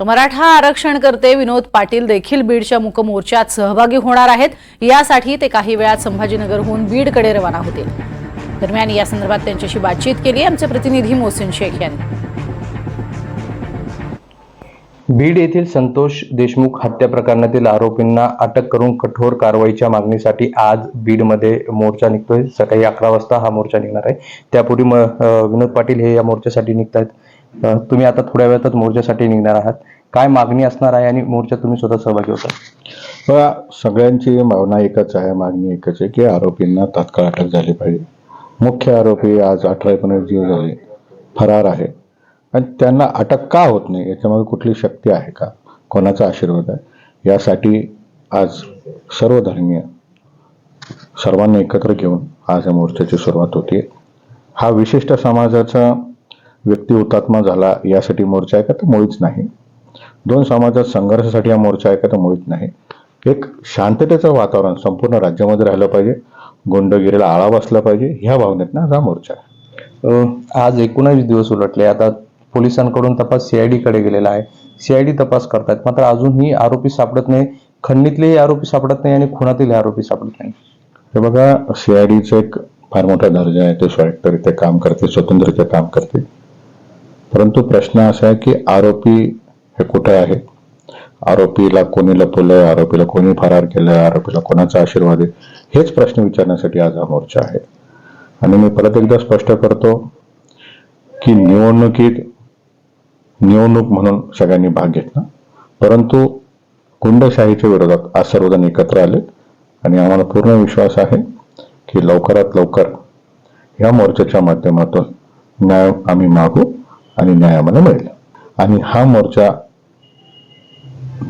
मराठा आरक्षण करते विनोद पाटील देखील बीडच्या मुकमोर्चात सहभागी होणार आहेत. यासाठी ते काही वेळात संभाजीनगरहून बीडकडे रवाना होतील. दरम्यान या संदर्भात त्यांच्याशी बातचीत केली आमचे प्रतिनिधी मोहसिन शेख यांनी. बीड येथील संतोष देशमुख हत्या प्रकरणातील आरोपींना अटक करून कठोर कारवाईच्या मागणीसाठी आज बीडमध्ये मोर्चा निघतोय. सकाळी अकरा वाजता हा मोर्चा निघणार आहे. त्यापूर्वी विनोद पाटील हे या मोर्चासाठी निघत आहेत तुम्ही आता थोड्या वेळातच मोर्चासाठी निघणार आहात. काय मागणी असणार आहे आणि मोर्चा तुम्ही स्वतः सहभागी होता? सगळ्यांची भावना एकच आहे मागणी एकच आहे की आरोपींना तात्काळ अटक झाली पाहिजे. मुख्य आरोपी आज अठरा एकोणीस दिवस झाले फरार आहे. आणि त्यांना अटक का होत नाही याच्यामध्ये कुठली शक्ती आहे का? कोणाचा आशीर्वाद आहे? यासाठी आज सर्व धर्मीय सर्वांना एकत्र घेऊन आज या मोर्चाची सुरुवात होते हा विशिष्ट समाजाचा व्यक्ती हुतात्मा झाला यासाठी मोर्चा आहे का? तर मुळीच नाही. दोन समाजात संघर्षासाठी हा मोर्चा आहे का? तर मुळीच नाही. एक शांततेचं वातावरण संपूर्ण राज्यामध्ये राहिलं पाहिजे. गुंडगिरीला आळा बसला पाहिजे. ह्या भावनेतनं हा मोर्चा आहे. आज एकोणावीस दिवस उलटले. आता पोलिसांकडून तपास सीआयडी कडे गेलेला आहे. सीआयडी तपास करतात मात्र अजूनही आरोपी सापडत नाही. खंडणीतलेही आरोपी सापडत नाही आणि खुनातील आरोपी सापडत नाही. हे बघा सीआयडीचं एक फार मोठा दर्जा आहे. ते स्वायत्तरित्या काम करते स्वतंत्ररित्या काम करते. परंतु प्रश्न असा आहे की आरोपी हे कुठे आहे आरोपीला कोणी लपवलंय? आरोपीला कोणी फरार केलंय? आरोपीला कोणाचा आशीर्वाद आहे? हेच प्रश्न विचारण्यासाठी आज हा मोर्चा आहे. आणि मी परत एकदा स्पष्ट करतो की निवडणुकीत निवडणूक म्हणून सगळ्यांनी भाग घेतला. परंतु गुंडशाहीच्या विरोधात आज सर्वजण एकत्र आले. आणि आम्हाला पूर्ण विश्वास आहे की लवकरात लवकर या मोर्चाच्या माध्यमातून न्याय आम्ही मागू. आणि न्याय आम्हाला मिळेल आणि हा मोर्चा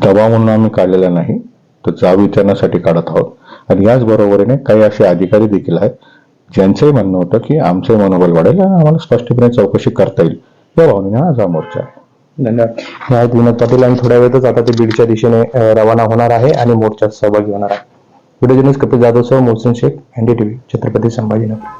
दबाव म्हणून आम्ही काढलेला नाही तर जाब विचारण्यासाठी काढत आहोत. आणि याच बरोबरीने काही असे अधिकारी देखील आहेत ज्यांचंही म्हणणं होतं की आमचंही मनोबल वाढेल आणि आम्हाला स्पष्टपणे चौकशी करता येईल. या भावनेने आज हा मोर्चा आहे. धन्यवाद. विनोद पाटील आणि थोड्या वेळातच आता ते बीडच्या दिशेने रवाना होणार आहे आणि मोर्चात सहभागी होणार आहे. व्हिडिओ जर्नलिस्ट कपिल जाधव सह मोहसिन शेख एनडीटीव्ही छत्रपती संभाजीनगर.